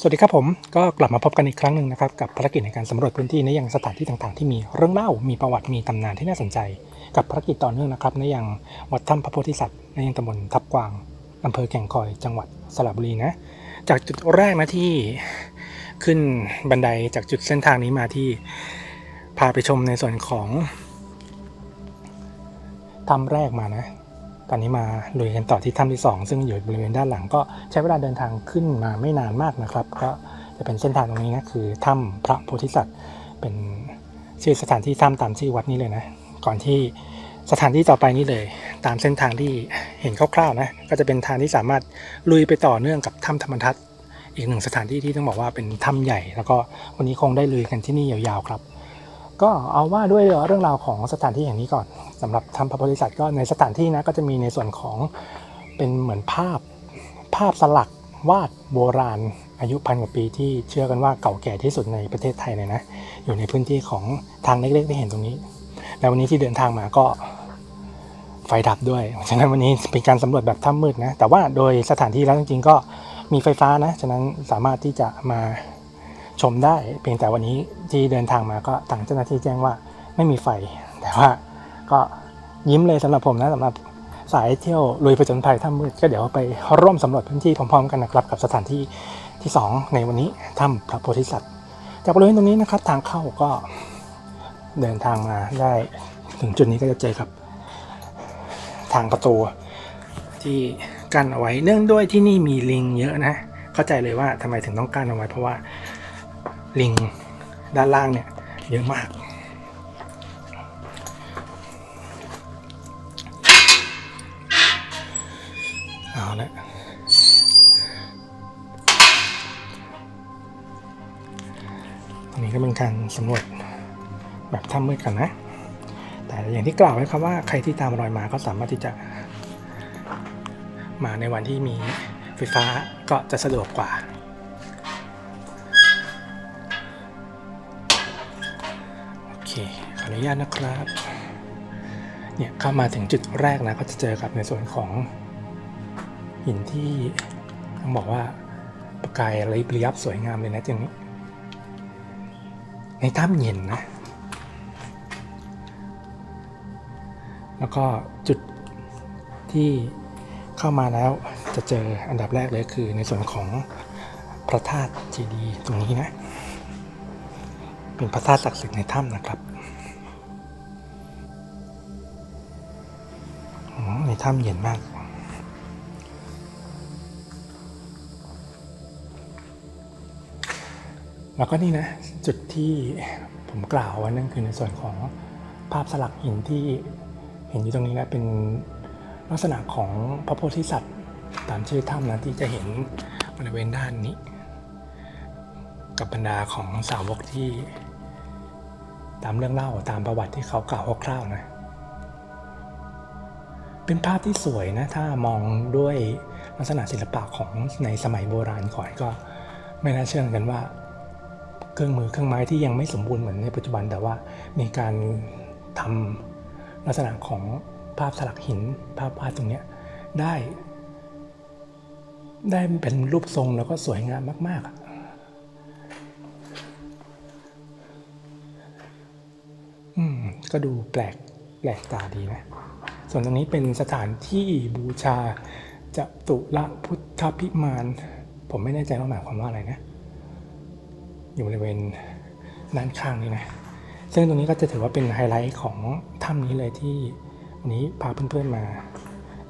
สวัสดีครับผมก็กลับมาพบกันอีกครั้งหนึ่งนะครับกับภารกิจในการสำรวจพื้นที่ในยังสถานที่ต่างๆ ที่มีเรื่องเล่ามีประวัติมีตำนานที่น่าสนใจ กับภารกิจต่อเนื่องนะครับในยังวัดถ้ำพระโพธิสัตว์ในยังตำบลทับกวางอำเภอแก่งคอยจังหวัดสระบุรีนะจากจุดแรกนะที่ขึ้นบันไดจากจุดเส้นทางนี้มาที่พาไปชมในส่วนของถ้ำแรกมานะ ตอนนี้มาลุยกันต่อที่ถ้ำที่ 2 ซึ่งอยู่บริเวณด้านหลังก็ใช้เวลาเดินทางขึ้นมาไม่นานมากนะครับ ก็จะเป็นเส้นทางตรงนี้นะคือถ้ำพระโพธิสัตว์ เป็นชื่อสถานที่ถ้ำตามชื่อวัดนี้เลยนะ ก่อนที่สถานที่ต่อไปนี้เลย ตามเส้นทางที่เห็นคร่าวๆนะก็จะเป็นทางที่สามารถลุยไปต่อเนื่องกับถ้ำธรรมทัศน์อีกหนึ่งสถานที่ที่ต้องบอกว่าเป็นถ้ำใหญ่ แล้วก็วันนี้คงได้ลุยกันที่นี่ยาวๆครับ ก็เอาว่าด้วยเรื่องราวของสถานที่แห่งนี้ก่อนสำหรับทำพระโพธิสัตว์ก็ในสถานที่นะก็จะมีในส่วนของเป็นเหมือนภาพภาพสลักวาดโบราณอายุพันกว่าปีที่เชื่อกันว่าเก่าแก่ที่สุดในประเทศไทยเลยนะ อยู่ในพื้นที่ของทางเล็กๆที่เห็นตรงนี้ แล้ววันนี้ที่เดินทางมาก็ไฟดับด้วย ฉะนั้นวันนี้เป็นการสำรวจแบบถ้ำมืดนะ แต่ว่าโดยสถานที่แล้วจริงๆก็มีไฟฟ้านะ ฉะนั้นสามารถที่จะมา ชมได้เพียงแต่วันนี้ที่เดินทางมาก็ทางเจ้าหน้าที่แจ้งว่าไม่มีไฟ แต่ว่าก็ยิ้มเลยสำหรับผมนะสำหรับสายเที่ยวลุยผจญภัยถ้ำมืดก็เดี๋ยวไปร่วมสำรวจพื้นที่พร้อมๆกันนะครับกับสถานที่ที่ 2 ในวันนี้ถ้ำพระโพธิสัตว์ จากบริเวณตรงนี้นะครับทางเข้าก็เดินทางมาได้ถึงจุดนี้ก็จะเจอกับทางประตูที่กั้นเอาไว้เนื่องด้วยที่นี่มีลิงเยอะนะ เข้าใจเลยว่าทำไมถึงต้องกั้นเอาไว้ เพราะว่า ลิงด้านล่างเนี่ย เยอะมาก เอาละตรงนี้ก็เป็นการสำรวจแบบถ้ำมืดกันนะ แต่อย่างที่กล่าวไว้ครับว่าใครที่ตามรอยมาก็สามารถที่จะมาในวันที่มีไฟฟ้าก็จะสะดวกกว่า นุญาตนะครับ เนี่ยเข้ามาถึงจุดแรกนะก็จะเจอกับในส่วนของหินที่ต้องบอกว่าประกายระยิบระยับสวยงามเลยนะตรงนี้ ในถ้ำเย็นนะ แล้วก็จุดที่เข้ามาแล้วจะเจออันดับแรกเลยคือในส่วนของพระธาตุเจดีย์ตรงนี้นะ เป็นพระธาตุศักดิ์สิทธิ์ในถ้ำนะครับ ถ้ำเย็นมากแล้วก็นี่นะจุดที่ผมกล่าวไว้นั่นคือในส่วนของภาพสลักหินที่เห็นอยู่ตรงนี้นะเป็นลักษณะของพระโพธิสัตว์ตามชื่อถ้ำนะที่จะเห็นบริเวณด้านนี้ กับบรรดาของสาวกที่ ตามเรื่องเล่าตามประวัติที่เขากล่าวคร่าวๆนะ เป็นภาพที่สวยนะ ถ้ามองด้วยลักษณะศิลปะของในสมัยโบราณก่อนก็ไม่น่าเชื่อกันว่า เครื่องมือเครื่องไม้ที่ยังไม่สมบูรณ์เหมือนในปัจจุบัน แต่ว่ามีการทำลักษณะของภาพสลักหินภาพวาดตรงนี้ได้ ได้เป็นรูปทรงแล้วก็สวยงามมากๆอะก็ดูแปลกแปลกตาดีนะ ส่วนตรงนี้เป็นสถานที่บูชาจตุรพุทธพิมาน ผมไม่แน่ใจว่าหมายความว่าอะไรนะ อยู่บริเวณด้านข้างนี้นะ ซึ่งตรงนี้ก็จะถือว่าเป็นไฮไลท์ของถ้ำนี้เลยที่วันนี้พาเพื่อนๆมา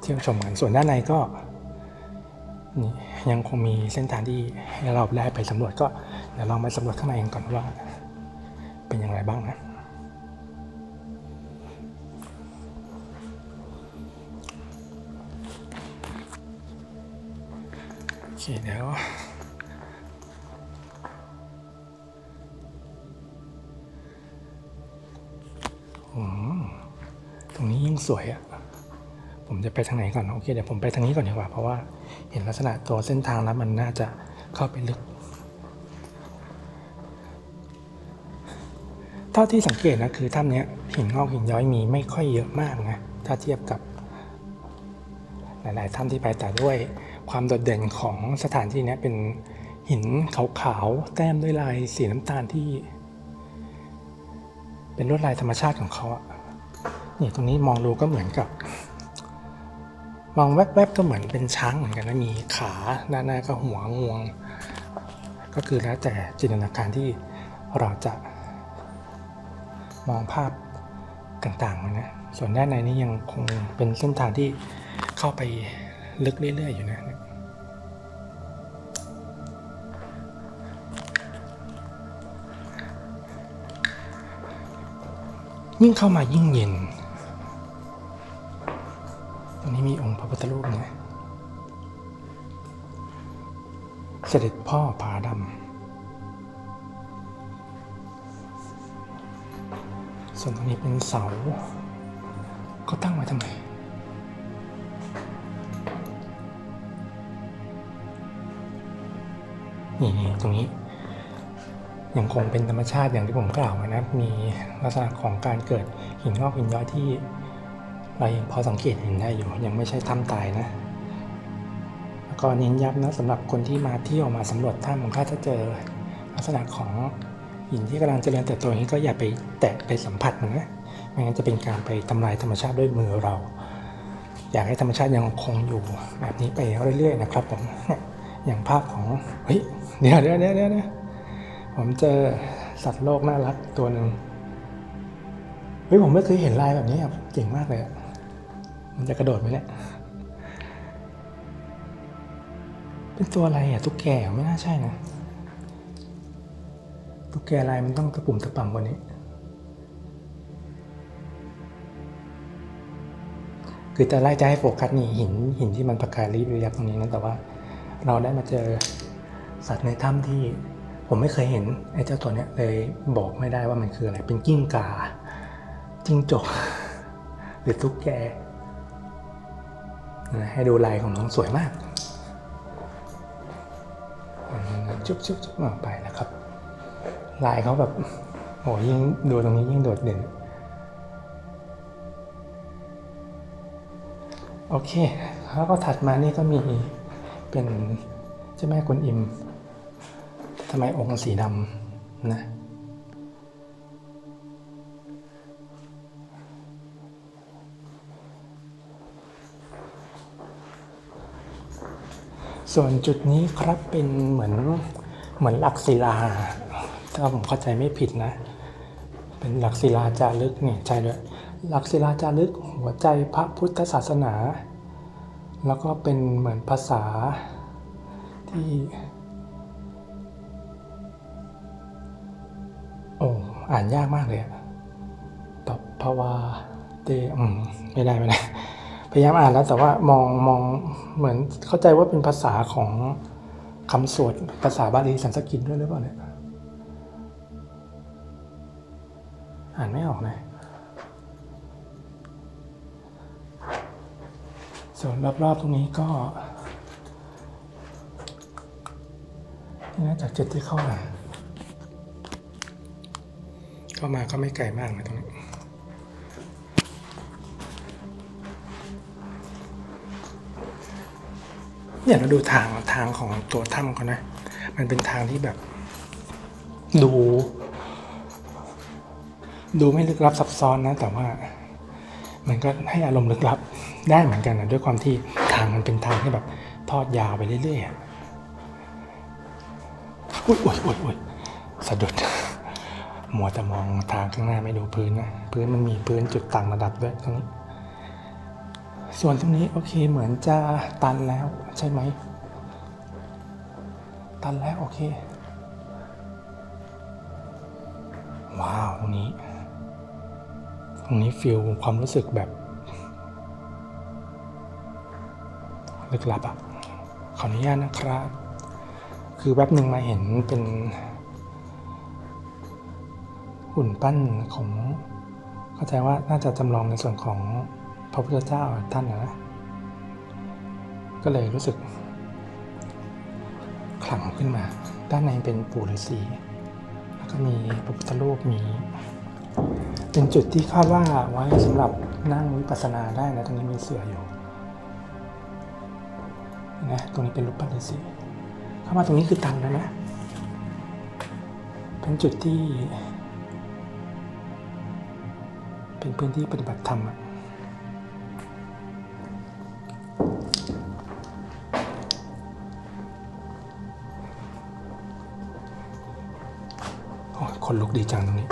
เที่ยวชมกัน ส่วนด้านในก็นี่ยังคงมีเส้นทางที่ให้เราได้ไปสำรวจก็เดี๋ยวลองไปสำรวจข้างในกันก่อนว่า เป็นอย่างไรบ้างนะ เคเดี๋ยวตรงนี้ยิ่งสวยอะ่ะ ผมจะไปทางไหนก่อน โอเค เดี๋ยวผมไปทางนี้ก่อนดีกว่า เพราะว่าเห็นลักษณะตัวเส้นทางแล้วมันน่าจะเข้าไปลึก เท่าที่สังเกตนะคือถ้ำนี้หินงอกหินย้อยมีไม่ค่อยเยอะมากนะ ถ้าเทียบกับหลาย ๆ ถ้ำที่ไปแต่ด้วย ความโดดเด่นของสถานที่นี้เป็นหินขาวๆ แต้มด้วยลายสีน้ำตาลที่ เป็นลวดลายธรรมชาติของเขาอะนี่ตรงนี้มองดูก็เหมือนกับ มองแวบๆก็เหมือนเป็นช้างเหมือนกันนะมีขาด้านหน้าก็หัวงวง ก็คือแล้วแต่จินตนาการที่เราจะมองภาพต่างๆนะส่วนด้านในนี้ยังคงเป็นเส้นทางที่เข้าไป ลึกเรื่อยๆอยู่นะยิ่งเข้ามายิ่งเย็น ตรงนี้มีองค์พระพุทธรูปนะเสด็จพ่อผาดำ ส่วนตรงนี้เป็นเสาเขาตั้งไว้ทำไม นี่ตรงนี้ ยังคงเป็นธรรมชาติอย่างที่ผมกล่าวไว้นะมีลักษณะของการเกิดหินงอกหินย้อยที่เรายังพอสังเกตเห็นได้อยู่ ยังไม่ใช่ถ้ำตายนะแล้วก็เน้นย้ำนะสำหรับคนที่มาเที่ยวมาสำรวจถ้ำถ้าจะเจอลักษณะของหินที่กำลังเจริญเติบโตนี้ก็อย่าไปแตะไปสัมผัสมันนะไม่งั้นจะเป็นการไปทำลายธรรมชาติด้วยมือเรา อยากให้ธรรมชาติยังคงอยู่แบบนี้ไปเรื่อยๆนะครับผมอย่างภาพของเฮ้ย เดี๋ยวเดี๋ยวเดี๋ยวเดี๋ยวผมเจอสัตว์โลกน่ารักตัวหนึ่งเฮ้ยผมไม่เคยเห็นลายแบบนี้อะเจ๋งมากเลยอะมันจะกระโดดไหมเนี่ยเป็นตัวอะไรอะตุ๊กแกไม่น่าใช่นะตุ๊กแกลายมันต้องตะปุ่มตะป่ำกว่านี้ คือแต่แรกจะให้โฟกัสนี่หินหินที่มันประกายริบระยับตรงนี้นะแต่ว่าเราได้มาเจอ สัตว์ในถ้ำที่ผมไม่เคยเห็นไอ้เจ้าตัวเนี้ยเลยบอกไม่ได้ว่ามันคืออะไร เป็นกิ้งก่าจิ้งจก หรือตุ๊กแกนะให้ดูลายของน้องสวยมากจุ๊บจุ๊บจุ๊บออกไปนะครับ ลายเขาแบบโหยิ่งดูตรงนี้ยิ่งโดดเด่น โอเค แล้วก็ถัดมานี่ก็มีเป็นเจ้าแม่กวนอิม ทำไมองค์สีดำนะส่วนจุดนี้ครับเป็นเหมือนเหมือนหลักศิลา ถ้าผมเข้าใจไม่ผิดนะ เป็นหลักศิลาจารึกเนี่ยใช่ด้วยหลักศิลาจารึกหัวใจพระพุทธศาสนา แล้วก็เป็นเหมือนภาษาที่ อ่านยากมากเลยตบภาวาเตอืมไม่ได้ไม่ได้พยายามอ่านแล้วแต่ว่ามองมองเหมือนเข้าใจว่าเป็นภาษาของคำสวดภาษาบาลีสันสกฤตด้วยหรือเปล่าเนี่ยอ่านไม่ออกนะส่วนรอบๆตรงนี้ก็นี่นะจากจุดที่เข้ามา เข้ามาก็ไม่ไกลมากนะตรงนี้เนี่ยเราดูทางทางของตัวถ้ำเขานะ มันเป็นทางที่แบบ ดู ดูไม่ลึกลับซับซ้อนนะ แต่ว่า มันก็ให้อารมณ์ลึกลับได้เหมือนกันนะด้วยความที่ทางมันเป็นทางที่แบบ ทอดยาวไปเรื่อยๆอะอุ้ยอุ้ยอุ้ยอุ้ยสะดุด หมัวแต่มองทางข้างหน้าไม่ดูพื้นนะ พื้นมันมีพื้นจุดต่างระดับด้วยตรงนี้ ส่วนตรงนี้โอเคเหมือนจะตันแล้วใช่ไหม ตันแล้วโอเค ว้าวตรงนี้ ตรงนี้ฟิลความรู้สึกแบบลึกลับอะขออนุญาตนะครับ คือแป๊บหนึ่งมาเห็นเป็น หุ่นปั้นของ เข้าใจว่าน่าจะจำลองในส่วนของพระพุทธเจ้าท่านนะก็เลยรู้สึกขลังขึ้นมา ด้านในเป็นปู่ฤาษีแล้วก็มีพระพุทธรูปมี เป็นจุดที่คาดว่าไว้สำหรับนั่งวิปัสสนาได้นะตรงนี้มีเสืออยู่นะตรงนี้เป็นรูปปั้นฤาษีเข้ามาตรงนี้คือตันแล้วนะ เป็นจุดที่ เป็นพื้นที่ปฏิบัติธรรมอะคนลุกดีจังตรงนี้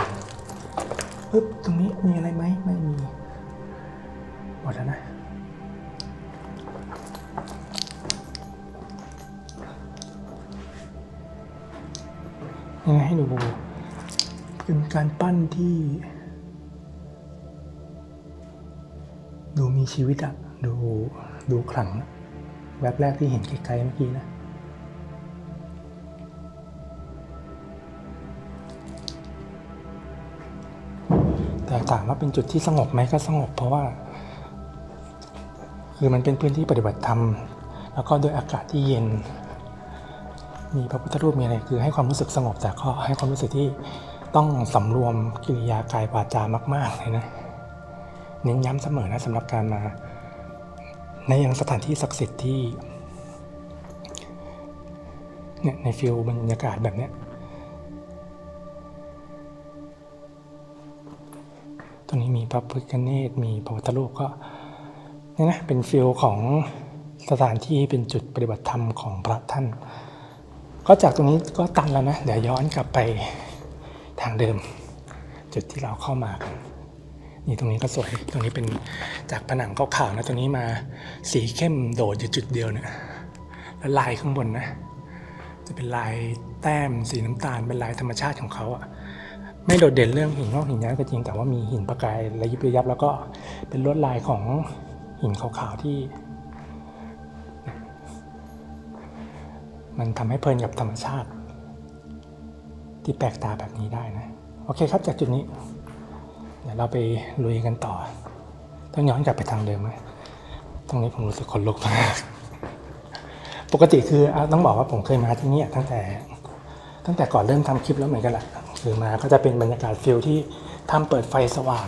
ปึ๊บตรงนี้มีอะไรไหมไม่มีหมดแล้วนะยังไงให้ดูเป็นการปั้นที่ ดูมีชีวิตอะดูดูขลังแวบแรกที่เห็นไกลๆเมื่อกี้นะแต่ถามว่าเป็นจุดที่สงบไหมก็สงบเพราะว่า คือมันเป็นพื้นที่ปฏิบัติธรรม แล้วก็โดยอากาศที่เย็น มีพระพุทธรูปมีอะไรคือให้ความรู้สึกสงบแต่ก็ให้ความรู้สึกที่ต้องสำรวมกิริยากายวาจามาก ๆ เลยนะ เน้นย้ำเสมอนะสำหรับการมา ในยังสถานที่ศักดิ์สิทธิ์ที่เนี่ยในฟิลบรรยากาศแบบเนี้ยตรงนี้มีพระพุทธเนตรมีพระพุทธรูปก็เนี่ยนะเป็นฟิลของสถานที่เป็นจุดปฏิบัติธรรมของพระท่าน ก็จากตรงนี้ก็ตันแล้วนะ เดี๋ยวย้อนกลับไปทางเดิม จุดที่เราเข้ามากัน นี่ตรงนี้ก็สวย ตรงนี้เป็นจากผนังขาวๆนะตรงนี้มาสีเข้มโดดอยู่จุดเดียวเนี่ยแล้วลายข้างบนนะ จะเป็นลายแต้มสีน้ำตาล เป็นลายธรรมชาติของเขาอะไม่โดดเด่นเรื่องหินงอกหินย้อยก็จริง แต่ว่ามีหินประกายระยิบระยับ แล้วก็เป็นลวดลายของหินขาวๆที่ มันทำให้เพลินกับธรรมชาติ ที่แปลกตาแบบนี้ได้นะ โอเคครับจากจุดนี้ ดี๋ยวเราไปลุยกันต่อ ต้องย้อนกลับไปทางเดิมไหมตรงนี้ผมรู้สึกขนลุกมาก ปกติคือต้องบอกว่าผมเคยมาที่นี่ตั้งแต่ ตั้งแต่ก่อนเริ่มทำคลิปแล้วเหมือนกันแหละคือมาก็จะเป็นบรรยากาศฟิลที่ทำเปิดไฟสว่าง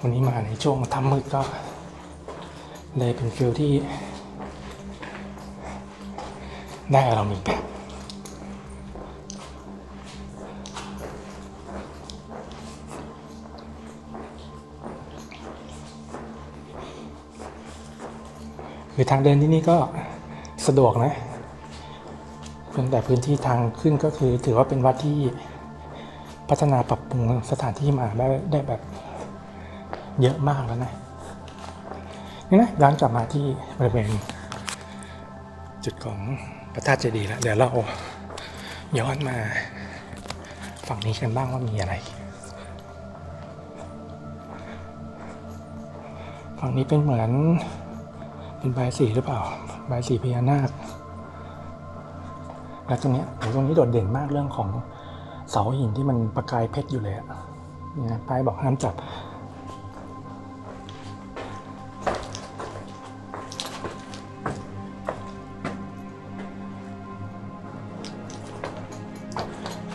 วันนี้มาในช่วงทำมืดก็ เลยเป็นฟิลที่ ได้อารมณ์อีกแบบ คือทางเดินที่นี่ก็สะดวกนะเพียงแต่พื้นที่ทางขึ้นก็คือ ถือว่าเป็นวัดที่พัฒนาปรับปรุงสถานที่มาได้ได้แบบเยอะมากแล้วนะนี่นะย้อนกลับมาที่บริเวณจุดของพระธาตุเจดีย์แล้วเดี๋ยวเราย้อนมาฝั่งนี้กันบ้างว่ามีอะไร ฝั่งนี้เป็นเหมือน เป็นใบายสีหรือเปล่าใบายสีพญานาคแล้วตรงนี้ยโหตรงนี้โดดเด่นมากเรื่องของเสาหินที่มันประกายเพชรอยู่เลยอะนี่นะป้ายบอกห้ามจับ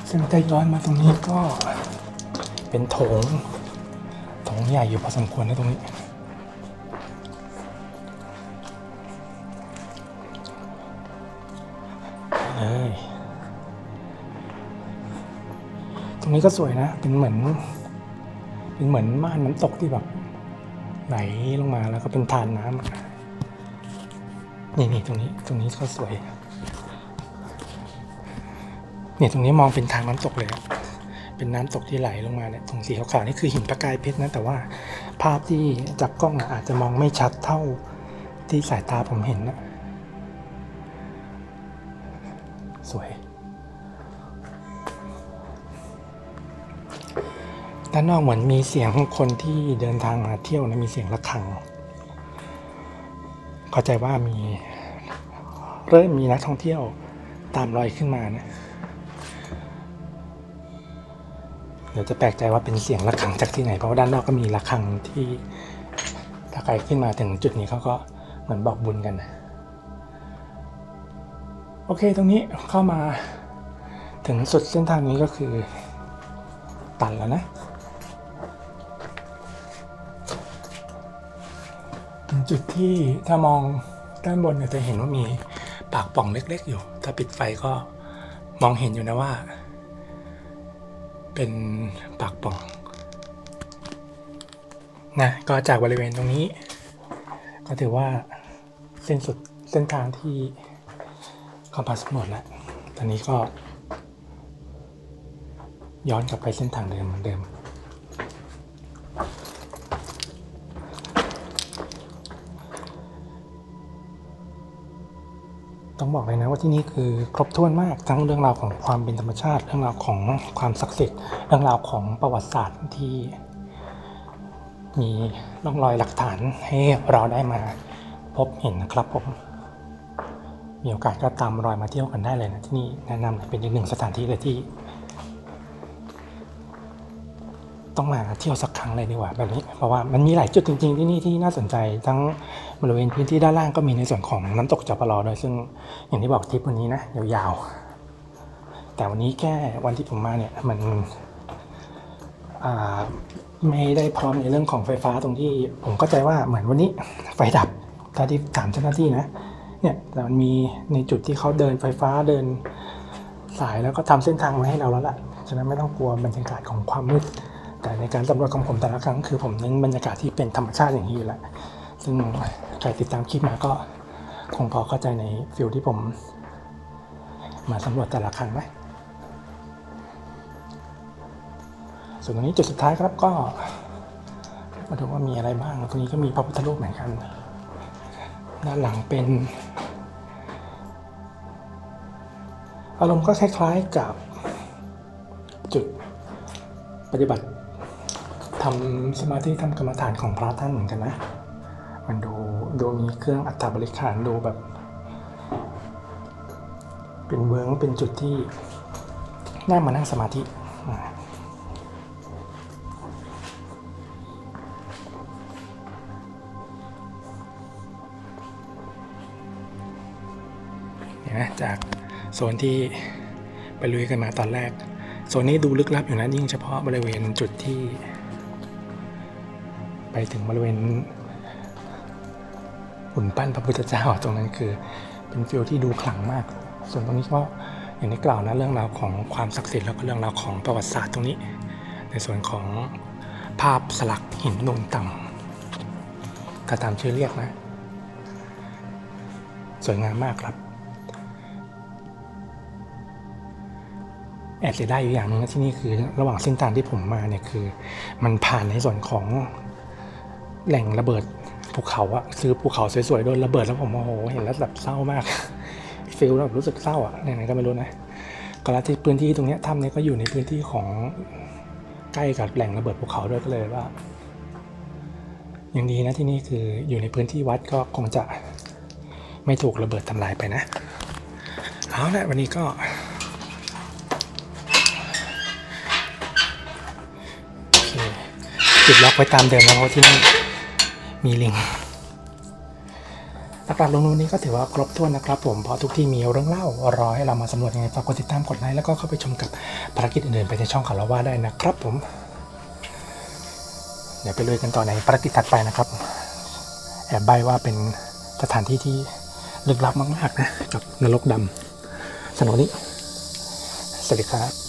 ซึ่งถ้าย้อนมาตรงนี้ก็เป็นโถง โถงใหญ่อยู่พอสมควรนะตรงนี้ เลยตรงนี้ก็สวยนะ เป็นเหมือน เป็นเหมือนม่านน้ำตกที่แบบ ไหลลงมาแล้วก็เป็นทานน้ำนี่นี่ตรงนี้ ตรงนี้ก็สวยเนี่ยตรงนี้มองเป็นทางน้ำตกเลยอะเป็นน้ำตกที่ไหลลงมาเนี่ยตรงสีขาวๆนี่คือหินประกายเพชรนะ แต่ว่าภาพที่จากกล้องอะอาจจะมองไม่ชัดเท่าที่สายตาผมเห็นนะ ด้านนอกเหมือนมีเสียงคนที่เดินทางมาเที่ยวนะมีเสียงระฆัง เข้าใจว่ามีเริ่มมีนักท่องเที่ยวตามรอยขึ้นมานะเดี๋ยวจะแปลกใจว่าเป็นเสียงระฆังจากที่ไหนเพราะว่าด้านนอกก็มีระฆังที่ถ้าใครขึ้นมาถึงจุดนี้เขาก็เหมือนบอกบุญกันนะโอเคตรงนี้เข้ามาถึงสุดเส้นทางนี้ก็คือตันแล้วนะ จุดที่ถ้ามองด้านบนเนี่ยจะเห็นว่ามีปากป่องเล็กๆอยู่ ถ้าปิดไฟก็มองเห็นอยู่นะว่า เป็นปากป่องนะก็จากบริเวณตรงนี้ ก็ถือว่าเส้นสุดเส้นทางที่เข้ามาสำรวจแล้ว ตอนนี้ก็ย้อนกลับไปเส้นทางเดิมเหมือนเดิม ต้องบอกเลยนะว่าที่นี่คือครบถ้วนมากทั้งเรื่องราวของความเป็นธรรมชาติ เรื่องราวของความศักดิ์สิทธิ์ เรื่องราวของประวัติศาสตร์ที่มีร่องรอยหลักฐานให้เราได้มาพบเห็นนะครับผม มีโอกาสก็ตามรอยมาเที่ยวกันได้เลยนะที่นี่แนะนำเป็นอีกหนึ่งสถานที่เลยที่ ต้องมาเที่ยวสักครั้งเลยดีกว่าแบบนี้ เพราะว่ามันมีหลายจุดจริงๆที่นี่ที่น่าสนใจ ทั้งบริเวณพื้นที่ด้านล่างก็มีในส่วนของน้ำตกจับปะรอด้วยซึ่งอย่างที่บอกทริปวันนี้นะยาวๆ แต่วันนี้แค่วันที่ผมมาเนี่ยมันไม่ได้พร้อมในเรื่องของไฟฟ้าตรงที่ผมเข้าใจว่าเหมือนวันนี้ไฟดับตอนที่ถามเจ้าหน้าที่นะเนี่ยแต่มันมีในจุดที่เขาเดินไฟฟ้าเดินสายแล้วก็ทำเส้นทางมาให้เราแล้วล่ะฉะนั้นไม่ต้องกลัวบรรยากาศของความมืด แต่ในการสำรวจของผมแต่ละครั้งคือผมเน้นบรรยากาศที่เป็นธรรมชาติอย่างนี้อยู่แล้วซึ่งใครติดตามคลิปมาก็คงพอเข้าใจในฟิลที่ผม มาสำรวจแต่ละครั้งไหมส่วนตรงนี้จุดสุดท้ายครับก็มาดูว่ามีอะไรบ้าง ตรงนี้ก็มีพระพุทธรูปเหมือนกัน ด้านหลังเป็น อารมณ์ก็คล้ายๆกับจุดปฏิบัติ ทำสมาธิทำกรรมฐานของพระท่านเหมือนกันนะ มันดูดูมีเครื่องอัฐบริขารดูแบบ เป็นเวิร์งเป็นจุดที่น่ามานั่งสมาธิเห็นไหมจากโซนที่ไปลุยกันมาตอนแรก โซนนี้ดูลึกลับอยู่นะยิ่งเฉพาะบริเวณจุดที่ ไปถึงบริเวณหุ่นปั้นพระพุทธเจ้าตรงนั้นคือเป็นฟิลที่ดูขลังมาก ส่วนตรงนี้ก็อย่างที่กล่าวนะเรื่องราวของความศักดิ์สิทธิ์แล้วก็เรื่องราวของประวัติศาสตร์ตรงนี้ ในส่วนของภาพสลักหินนูนต่ำก็ตามชื่อเรียกนะ สวยงามมากครับแอบเสียดายอยู่อย่างหนึงที่นี่คือ ระหว่างเส้นทางที่ผมมาเนี่ยคือ มันผ่านในส่วนของ แหล่งระเบิดภูเขาอะซื้อภูเขาสวยๆโดนระเบิดแล้วผมโอ้โหเห็นแล้วแบบเศร้ามากฟิลแบบรู้สึกเศร้าอะไหนๆก็ไม่รู้นะก็แล้วที่พื้นที่ตรงนี้ถ้ำนี้ก็อยู่ในพื้นที่ของใกล้กับแหล่งระเบิดภูเขาด้วยก็เลยว่ายังดีนะที่นี่คืออยู่ในพื้นที่วัดก็คงจะไม่ถูกระเบิดทำลายไปนะเอาละวันนี้ก็โอเคจุดล็อกไว้ตามเดิมแล้วเพราะที่นี่ มีลิงหลักๆลงนู้นนี้ก็ถือว่าครบถ้วนนะครับผม เพราะทุกที่มีเรื่องเล่ารอให้เรามาสำรวจยังไงฝากกดติดตามกดไลค์แล้วก็เข้าไปชมกับภารกิจอื่นๆไปในช่องของเราว่าได้นะครับผม เดี๋ยวไปเลยกันต่อในภารกิจถัดไปนะครับ แอบใบว่าเป็นสถานที่ที่ลึกลับมากๆนะกับนรกดำสนุกนี้สวัสดีครับ